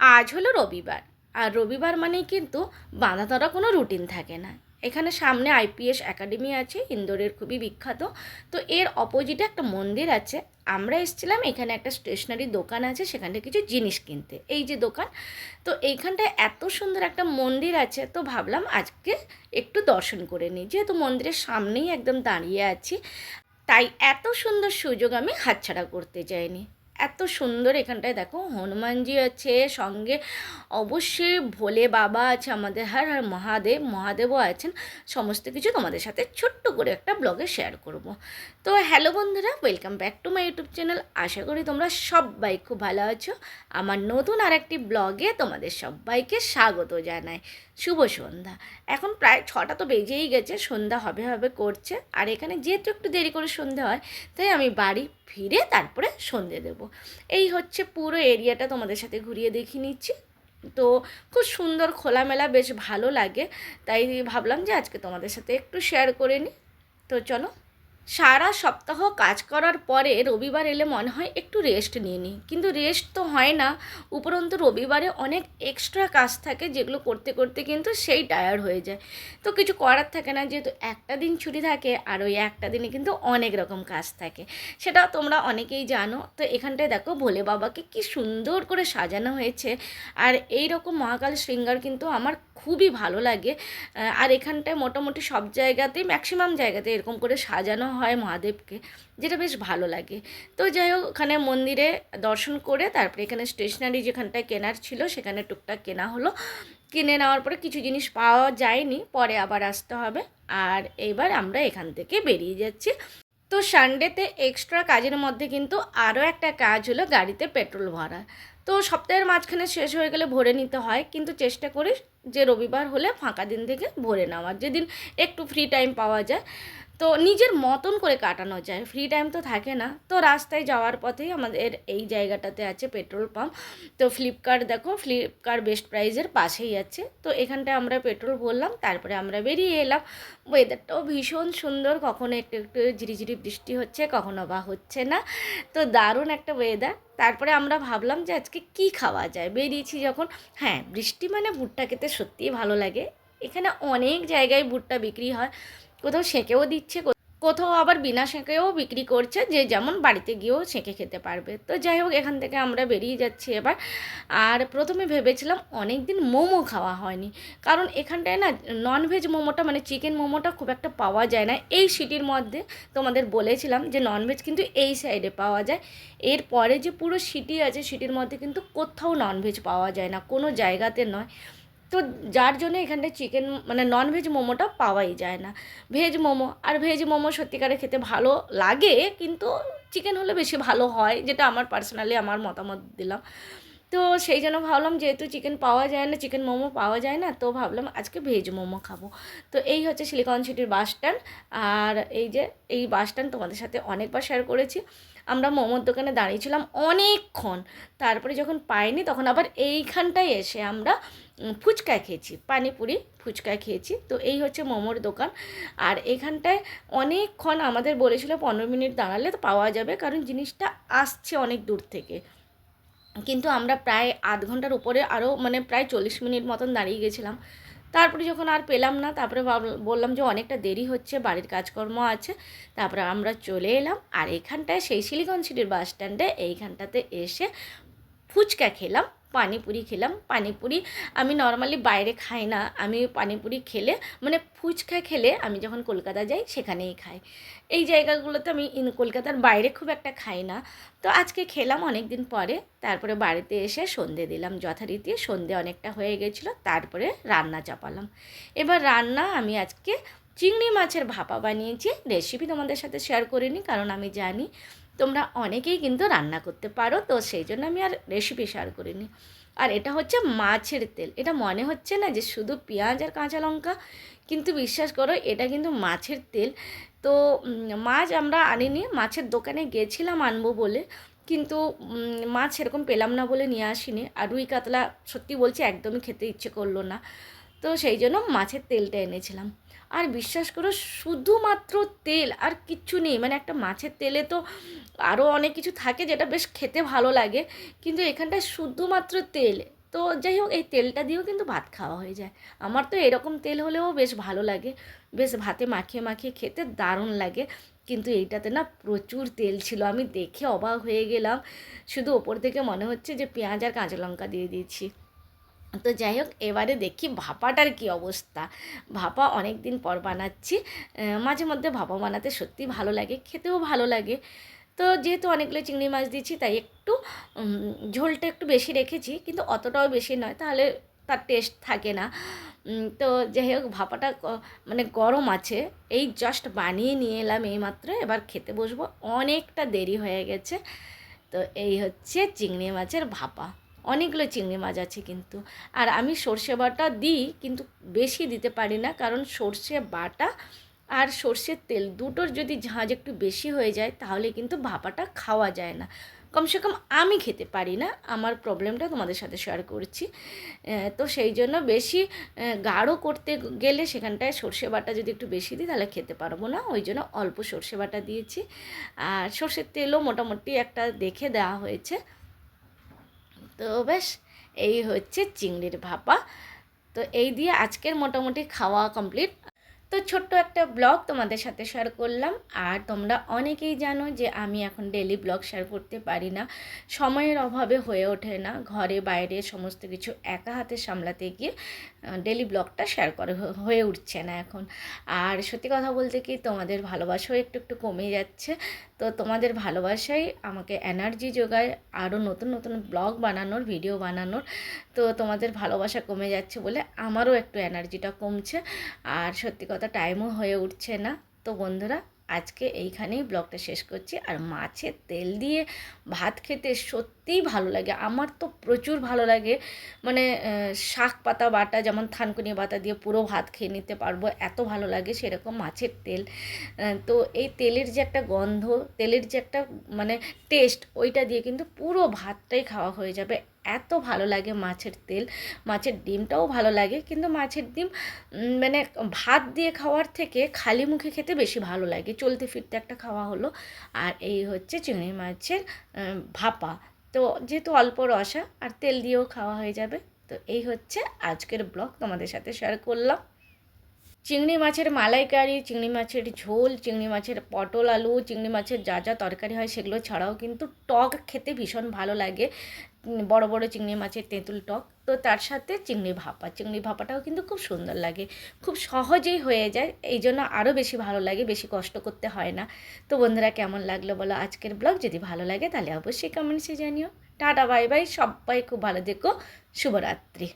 আজ হলো রবিবার। আর রবিবার মানেই কিন্তু বাঁধা ধরা কোনো রুটিন থাকে না। এখানে সামনে আইপিএস একাডেমি আছে, ইন্দোরের খুবই বিখ্যাত। তো এর অপোজিটে একটা মন্দির আছে। আমরা এসেছিলাম, এখানে একটা স্টেশনারি দোকান আছে সেখান কিছু জিনিস কিনতে। এই যে দোকান, তো এইখানটায় এত সুন্দর একটা মন্দির আছে, তো ভাবলাম আজকে একটু দর্শন করে নিই। যেহেতু মন্দিরের সামনেই একদম দাঁড়িয়ে আছি, তাই এত সুন্দর সুযোগ আমি হাতছাড়া করতে চাইনি। এত সুন্দর এখানটায় দেখো, হনুমানজি আছে সঙ্গে। অবশ্যই ভোলে বাবা আছে আমাদের হার আর মহাদেব, মহাদেবও আছেন। সমস্ত কিছু তোমাদের সাথে ছোট্ট করে একটা ব্লগে শেয়ার করব। তো হ্যালো বন্ধুরা welcome back to my YouTube channel আশা করি তোমরা সবাই খুব ভালো আছো। আমার নতুন আর একটি ব্লগে তোমাদের সবাইকে স্বাগত জানাই। শুভ সন্ধ্যা। এখন প্রায় ছটা তো বেজেই গেছে, সন্ধ্যা হবে হবে করছে। আর এখানে যেহেতু একটু দেরি করে সন্ধ্যা হয়, তাই আমি বাড়ি ফিরে তারপরে সন্ধে দেব। এই হচ্ছে পুরো এরিয়াটা তোমাদের সাথে ঘুরিয়ে দেখিয়ে নিচ্ছি। তো খুব সুন্দর খোলামেলা, বেশ ভালো লাগে। তাই ভাবলাম যে আজকে তোমাদের সাথে একটু শেয়ার করে নিই। তো চলো। সারা সপ্তাহ কাজ করার পরে রবিবার এলে মনে হয় একটু রেস্ট নিয়ে নিই। কিন্তু রেস্ট তো হয় না, উপরন্তু রবিবারে অনেক এক্সট্রা কাজ থাকে যেগুলো করতে করতে কিন্তু সেই টায়ার্ড হয়ে যায়। তো কিছু করার থাকে না, যেহেতু একটা দিন ছুটি থাকে আর ওই একটা দিনে কিন্তু অনেক রকম কাজ থাকে। সেটা তোমরা অনেকেই জানো। তো এখানটায় দেখো ভোলে বাবাকে কি সুন্দর করে সাজানো হয়েছে। আর এই রকম মহাকাল শৃঙ্গার কিন্তু আমার খুবই ভালো লাগে। আর এখানটায় মোটামুটি সব জায়গাতেই ম্যাক্সিমাম জায়গাতে এরকম করে সাজানো হয় মহাদেবকে, যেটা বেশ ভালো লাগে। তো যাই হোক, ওখানে মন্দিরে দর্শন করে তারপরে এখানে স্টেশনারি যেখানটায় কেনার ছিল, সেখানে টুকটাক কেনা হলো। কিনে নেওয়ার পরে কিছু জিনিস পাওয়া যায়নি, পরে আবার আসতে হবে। আর এবার আমরা এখান থেকে বেরিয়ে যাচ্ছি। তো সানডেতে এক্সট্রা কাজের মধ্যে কিন্তু আরও একটা কাজ হলো গাড়িতে পেট্রোল ভরা। তো সপ্তাহের মাঝখানে শেষ হয়ে গেলে ভরে নিতে হয়, কিন্তু চেষ্টা করি যে রবিবার হলে ফাঁকা দিন থেকে ভরে নেওয়ার যেদিন একটু ফ্রি টাইম পাওয়া যায়। তো নিজের মতন করে কাটানো যায়। ফ্রি টাইম তো থাকে না। তো রাস্তায় যাওয়ার পথেই আমাদের এই জায়গাটাতে আছে পেট্রোল পাম্প তো ফ্লিপকার্ট দেখো ফ্লিপকার্ট বেস্ট প্রাইজের পাশেই আছে। তো এখানটায় আমরা পেট্রোল ভরলাম, তারপরে আমরা বেরিয়ে এলাম। ওয়েদারটাও ভীষণ সুন্দর। কখনো একটু একটু ঝিরিঝিরি বৃষ্টি হচ্ছে, কখনো বা হচ্ছে না। তো দারুণ একটা ওয়েদার তারপরে আমরা ভাবলাম যে আজকে কি খাওয়া যায়? বেরিয়েছি যখন হ্যাঁ বৃষ্টি মানে ভুট্টা খেতে সত্যিই ভালো লাগে। এখানে অনেক জায়গায় ভুট্টা বিক্রি হয়। কোথাও সেঁকেও দিচ্ছে কোথাও আবার বিনা সেঁকেও বিক্রি করছে। যে যেমন বাড়িতে গিয়েও সেঁকে খেতে পারবে। তো যাই হোক, এখান থেকে আমরা বেরিয়ে যাচ্ছি এবার। আর প্রথমে ভেবেছিলাম অনেক দিন মোমো খাওয়া হয়নি। কারণ এখানটায় না ননভেজ মোমোটা মানে চিকেন মোমোটা খুব একটা পাওয়া যায় না। এই সিটির মধ্যে তোমাদের বলেছিলাম যে ননভেজ কিন্তু এই সাইডে পাওয়া যায়। এরপরে যে পুরো সিটি আছে সিটির মধ্যে কিন্তু কোথাও ননভেজ পাওয়া যায় না। কোনো জায়গাতে নয়। তো যার জন্য এখানে চিকেন মানে ননভেজ মোমোটা পাওয়াই যায় না। ভেজ মোমো, আর ভেজ মোমো সত্যিকারে খেতে ভালো লাগে, কিন্তু চিকেন হলে বেশি ভালো হয়, যেটা আমার পার্সোনালি আমার মতামত দিলাম। তো সেই জন্য ভাবলাম যেহেতু চিকেন পাওয়া যায় না চিকেন মোমো পাওয়া যায় না, তো ভাবলাম আজকে ভেজ মোমো খাব। তো এই হচ্ছে সিলিকন সিটির বাস স্ট্যান্ড আর এই যে, এই বাস স্ট্যান্ড তোমাদের সাথে অনেকবার শেয়ার করেছি। আমরা মোমোর দোকানে দাঁড়িয়েছিলাম অনেকক্ষণ। তারপরে যখন পাইনি, তখন আবার এইখানটায় এসে আমরা ফুচকা খেয়েছি, পানিপুরি ফুচকা খেয়েছি। তো এই হচ্ছে মোমোর দোকান। আর এখানটায় অনেকক্ষণ আমাদের বলেছিল পনেরো মিনিট দাঁড়ালে তো পাওয়া যাবে, কারণ জিনিসটা আসছে অনেক দূর থেকে। কিন্তু আমরা প্রায় আধ ঘণ্টার উপরে আরও মানে প্রায় চল্লিশ মিনিট মতন দাঁড়িয়ে গেছিলাম। তারপরে যখন আর পেলাম না, তারপরে বললাম যে অনেকটা দেরি হচ্ছে, বাড়ির কাজকর্ম আছে। তারপরে আমরা চলে এলাম, আর এখানটায় সেই শিলিগঞ্জ সিটির বাস স্ট্যান্ডে এইখানটাতে এসে ফুচকা খেলাম। পানিপুরি খেলাম। পানিপুরি আমি নর্মালি বাইরে খাই না। আমি পানিপুরি খেলে মানে ফুচকা খেলে আমি যখন কলকাতা যাই সেখানেই খাই। এই জায়গাগুলোতে আমি কলকাতার বাইরে খুব একটা খাই না। তো আজকে খেলাম অনেক দিন পরে, তারপরে বাড়িতে এসে সন্ধে দিলাম। যথারীতি সন্ধে অনেকটা হয়ে গেছিল, তারপরে রান্না চাপালাম। এবার রান্না আমি আজকে চিংড়ি মাছের ভাপা বানিয়েছি। রেসিপি তোমাদের সাথে শেয়ার করিনি, কারণ আমি জানি তোমরা অনেকেই কিন্তু রান্না করতে পারো, তো সেই জন্য আমি আর রেসিপি শেয়ার করিনি। আর এটা হচ্ছে মাছের তেল। এটা মনে হচ্ছে না যে শুধু পেঁয়াজ আর কাঁচা লঙ্কা, কিন্তু বিশ্বাস করো এটা কিন্তু মাছের তেল। তো মাছ আমরা আনিনি, মাছের দোকানে গেছিলাম আনব বলে, কিন্তু মাছ সেরকম পেলাম না বলে নিয়ে আসিনি। আর রুই কাতলা সত্যি বলছি একদমই খেতে ইচ্ছে করল না। তো সেই জন্য মাছের তেলটা এনেছিলাম। আর বিশ্বাস করো, শুধুমাত্র তেল আর কিচ্ছু নেই। মানে একটা মাছের তেলে তো আরও অনেক কিছু থাকে যেটা বেশ খেতে ভালো লাগে। কিন্তু এখানটায় শুধুমাত্র তেল। তো যাই হোক, এই তেলটা দিয়েও কিন্তু ভাত খাওয়া হয়ে যায়। আমার তো এরকম তেল হলেও বেশ ভালো লাগে। বেশ ভাতে মাখিয়ে মাখিয়ে খেতে দারুণ লাগে। কিন্তু এইটাতে না প্রচুর তেল ছিল। আমি দেখে অবাক হয়ে গেলাম। শুধু ওপর থেকে মনে হচ্ছে যে পেঁয়াজ আর কাঁচা লঙ্কা দিয়ে দিয়েছি। তো যাই হোক এবারে দেখি ভাপাটার কি অবস্থা। ভাপা অনেক দিন পর বানাচ্ছি। মাঝে মধ্যে ভাপা বানাতে সত্যি ভালো লাগে, খেতেও ভালো লাগে। তো যেহেতু অনেকগুলো চিংড়ি মাছ দিয়েছি, তাই একটু ঝোলটা একটু বেশি রেখেছি, কিন্তু অতটাও বেশি নয়, তাহলে তার টেস্ট থাকে না। তো যাই হোক ভাপাটা মানে গরম আছে। এই জাস্ট বানিয়ে নিয়ে এলাম এইমাত্র, এবার খেতে বসবো। অনেকটা দেরি হয়ে গেছে। তো এই হচ্ছে চিংড়ি মাছের ভাপা। অনেকগুলো চিংড়ি মাছ আছে কিন্তু। আর আমি সর্ষে বাটা দিই কিন্তু বেশি দিতে পারি না কারণ সর্ষে বাটা আর সর্ষের তেল দুটোর যদি ঝাঁজ একটু বেশি হয়ে যায় তাহলে কিন্তু ভাপাটা খাওয়া যায় না। কমসে কম আমি খেতে পারি না, আমার প্রবলেমটা তোমাদের সাথে শেয়ার করছি। তো সেই জন্য বেশি গাঢ় করতে গেলে সেখানটায় সর্ষে বাটা যদি একটু বেশি দিই তাহলে খেতে পারব না, ওই জন্য অল্প সর্ষে বাটা দিয়েছি। আর সর্ষের তেলও মোটামুটি একটা দেখে দেওয়া হয়েছে। তো বেশ এই হচ্ছে চিংড়ির ভাপা। তো এই দিয়ে আজকের মোটামুটি খাওয়া কমপ্লিট তো ছোট্ট একটা ব্লগ তোমাদের সাথে শেয়ার করলাম। আর তোমরা অনেকেই জানো যে আমি এখন ডেলি ব্লগ শেয়ার করতে পারি না। সময়ের অভাবে হয়ে ওঠে না। ঘরে, বাইরে সমস্ত কিছু একা হাতে সামলাতে গিয়ে ডেলি ব্লগটা শেয়ার করে হয়ে উঠছে না এখন। আর সত্যি কথা বলতে কি, তোমাদের ভালোবাসাও একটু একটু কমে যাচ্ছে। তো তোমাদের ভালোবাসাই আমাকে এনার্জি যোগায়। আরও নতুন নতুন ব্লগ বানানোর ভিডিও বানানোর তো তোমাদের ভালোবাসা কমে যাচ্ছে বলে আমারও একটু এনার্জিটা কমছে। আর সত্যি কথা টাইমও হয়ে উঠছে না। তো বন্ধুরা, আজকে এইখানেই ব্লগটা শেষ করছি। আর মাছের তেল দিয়ে ভাত খেতে সত্যিই ভালো লাগে। আমার তো প্রচুর ভালো লাগে। মানে শাক পাতা বাটা, যেমন থানকুনি পাতা দিয়ে পুরো ভাত খেয়ে নিতে পারব। এত ভালো লাগে সেরকম মাছের তেল। তো এই তেলের যে একটা গন্ধ, তেলের যে একটা মানে টেস্ট ওইটা দিয়ে কিন্তু পুরো ভাতটাই খাওয়া হয়ে যাবে। এত ভালো লাগে মাছের তেল। মাছের ডিমটাও ভালো লাগে, কিন্তু মাছের ডিম মানে ভাত দিয়ে খাওয়ার থেকে খালি মুখে খেতে বেশি ভালো লাগে। চলতে ফিরতে একটা খাওয়া হলো, আর এই হচ্ছে চিংড়ি মাছের ভাপা। তো যেহেতু অল্প রসা, আর তেল দিয়েও খাওয়া হয়ে যাবে, তো এই হচ্ছে আজকের ব্লগ তোমাদের সাথে শেয়ার করলাম। চিংড়ি মাছের মালাইকারি, চিংড়ি মাছের ঝোল, চিংড়ি মাছের পটল আলু, চিংড়ি মাছের যা যা তরকারি হয় সেগুলো ছাড়াও কিন্তু টক খেতে ভীষণ ভালো লাগে। বড় বড় চিংড়ি মাছের তেঁতুল টক, তো তার সাথে চিংড়ি ভাপা। চিংড়ি ভাপাটাও কিন্তু খুব সুন্দর লাগে, খুব সহজেই হয়ে যায়, এই জন্য আরও বেশি ভালো লাগে, বেশি কষ্ট করতে হয় না। তো বন্ধুরা, কেমন লাগল বলো আজকের ব্লগ? যদি ভালো লাগে তাহলে অবশ্যই কমেন্টসে জানিও। টাটা বাই বাই সবাই খুব ভালো দেখো শুভরাত্রি।